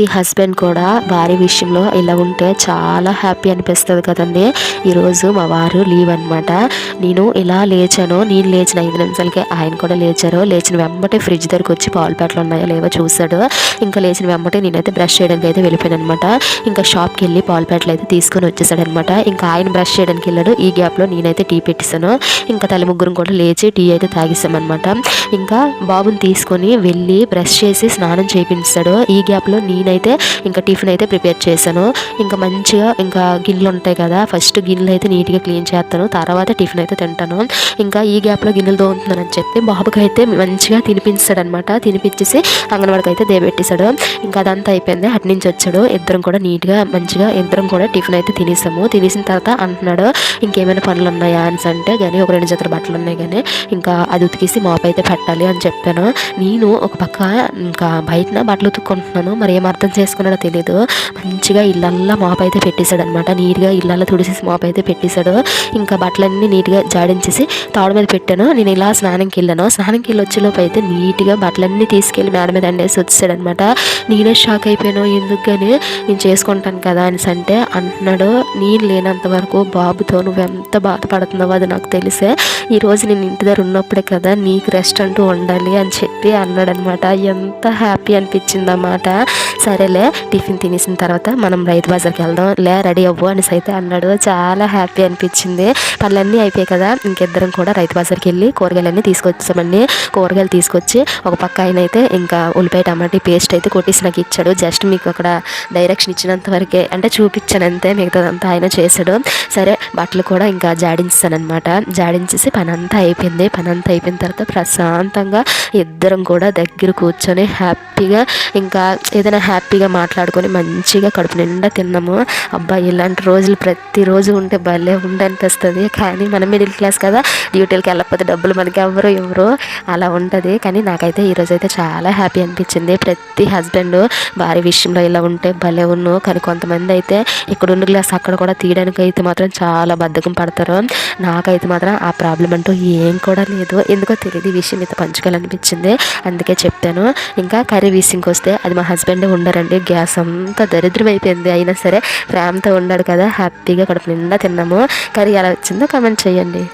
ప్రతి హస్బెండ్ కూడా భార్య విషయంలో ఇలా ఉంటే చాలా హ్యాపీ అనిపిస్తుంది కదండి. ఈరోజు మా వారు లీవ్ అనమాట నేను ఇలా లేచాను నేను లేచిన ఐదు నిమిషాలకి ఆయన కూడా లేచారు. లేచిన వెంబటే ఫ్రిడ్జ్ దగ్గరకు వచ్చి పాలు ప్యాట్లు ఉన్నాయో లేవో చూశాడు. ఇంకా లేచిన వెంబటే నేనైతే బ్రష్ చేయడానికి అయితే వెళ్ళిపోయాను అనమాట ఇంకా షాప్కి వెళ్ళి పాలు ప్యాకెట్లు అయితే తీసుకొని వచ్చేసాడు అనమాట ఇంకా ఆయన బ్రష్ చేయడానికి వెళ్ళాడు. ఈ గ్యాప్లో నేనైతే టీ పెట్టేశాను. ఇంకా తల్లి ముగ్గురు కూడా లేచి టీ అయితే తాగిస్తామన్నమాట ఇంకా బాబుని తీసుకొని వెళ్ళి బ్రష్ చేసి స్నానం చేయించాడు. ఈ గ్యాప్లో నేనైతే ఇంకా టిఫిన్ అయితే ప్రిపేర్ చేశాను. ఇంకా మంచిగా ఇంకా గిన్నెలు ఉంటాయి కదా ఫస్ట్ గిన్నెలు అయితే నీట్గా క్లీన్ చేస్తాను. తర్వాత టిఫిన్ అయితే తింటాను. ఇంకా ఈ గ్యాప్లో గిన్నెలు తోముతున్నానని చెప్పి బాబుకి అయితే మంచిగా తినిపించాడు అనమాట తినిపించేసి అంగన్వాడికి అయితే దేబెట్టేశాడు ఇంకా అదంతా అయిపోయింది. అటు నుంచి వచ్చాడు. ఇద్దరం కూడా నీట్గా మంచిగా ఇద్దరం కూడా టిఫిన్ అయితే తినేసాము. తినేసిన తర్వాత అంటున్నాడు ఇంకేమైనా పనులు ఉన్నాయా అని అంటే కానీ ఒక రెండు జతల బట్టలు ఉన్నాయి కానీ ఇంకా అది ఉతికేసి మాపు అయితే పెట్టాలి అని చెప్పాను. నేను ఒక పక్క ఇంకా బయటన బట్టలు ఉతుక్కుంటున్నాను. మరి ఏం అర్థం చేసుకున్నాడో తెలియదు మంచిగా ఇళ్ళల్లా మాప్ అయితే పెట్టేశాడు అనమాట నీట్గా ఇళ్ళల్లా తుడిసేసి మాప్ అయితే పెట్టేశాడు. ఇంకా బట్టలన్నీ నీట్గా జాడించేసి తాడు మీద పెట్టాను. నేను ఇలా స్నానంకి వెళ్ళాను. స్నానంకి వెళ్ళి వచ్చేలోపు అయితే నీట్గా బట్టలన్నీ తీసుకెళ్ళి మేడ మీద అండేసి వచ్చేసాడు అనమాట నేనే షాక్ అయిపోయాను. ఎందుకు కానీ నేను చేసుకుంటాను కదా అని అంటే అంటున్నాడు నేను లేనంత వరకు బాబుతో నువ్వు ఎంత బాధపడుతున్నావో అది నాకు తెలిసే. ఈరోజు నేను ఇంటి దగ్గర ఉన్నప్పుడే కదా నీకు రెస్ట్ అంటూ ఉండాలి అని చెప్పి అన్నాడనమాట. ఎంత హ్యాపీ అనిపించింది అన్నమాట సరేలే టిఫిన్ తినేసిన తర్వాత మనం రైతు బజార్కి వెళ్దాం. లే రెడీ అవ్వు అనేసి అయితే అన్నాడు. చాలా హ్యాపీ అనిపించింది. పనులన్నీ అయిపోయాయి కదా ఇంకిద్దరం కూడా రైతు బజార్కి వెళ్ళి కూరగాయలన్నీ తీసుకొచ్చామండి కూరగాయలు తీసుకొచ్చి ఒక పక్క ఆయన అయితే ఇంకా ఉల్లిపాయ టమాటీ పేస్ట్ అయితే కొట్టేసి నాకు ఇచ్చాడు. జస్ట్ మీకు అక్కడ డైరెక్షన్ ఇచ్చినంత వరకే అంటే చూపించాను అంతే మిగతాదంతా ఆయన చేశాడు. సరే బట్టలు కూడా ఇంకా జాడించానమాట జాడించేసి పని అంతా అయిపోయింది. పని అంతా అయిపోయిన తర్వాత ప్రశాంతంగా ఇద్దరం కూడా దగ్గర కూర్చొని హ్యాపీగా ఇంకా ఏదైనా హ్యాపీగా మాట్లాడుకొని మంచిగా కడుపు నిండా తిన్నాము. అబ్బా ఇలాంటి రోజులు ప్రతిరోజు ఉంటే భలే ఉండనిపిస్తుంది. కానీ మనం మిడిల్ క్లాస్ కదా డ్యూటీలకి వెళ్ళకపోతే డబ్బులు మనకి ఎవరు ఎవరు అలా ఉంటుంది. కానీ నాకైతే ఈరోజు అయితే చాలా హ్యాపీ అనిపించింది. ప్రతి హస్బెండ్ భార్య విషయంలో ఇలా ఉంటే భలే ఉన్ను. కానీ కొంతమంది అయితే ఇక్కడ ఉన్న గ్లాస్ అక్కడ కూడా తీయడానికి అయితే మాత్రం చాలా బద్ధకం పడతారు. నాకైతే మాత్రం ఆ ప్రాబ్లం అంటూ ఏం కూడా లేదు. ఎందుకో తెలియదు విషయం మీద పంచుకోవాలనిపించింది. అందుకే చెప్తాను ఇంకా కర్రీ విషయంకి వస్తే అది మా హస్బెండ్ ఉండరండి గ్యాస్ అంతా దరిద్రం అయిపోయింది. అయినా సరే ప్రేమతో ఉన్నాడు కదా. హ్యాపీగా కడుపు నిండా తిన్నాము. కర్రీ ఎలా వచ్చిందో కమెంట్ చేయండి.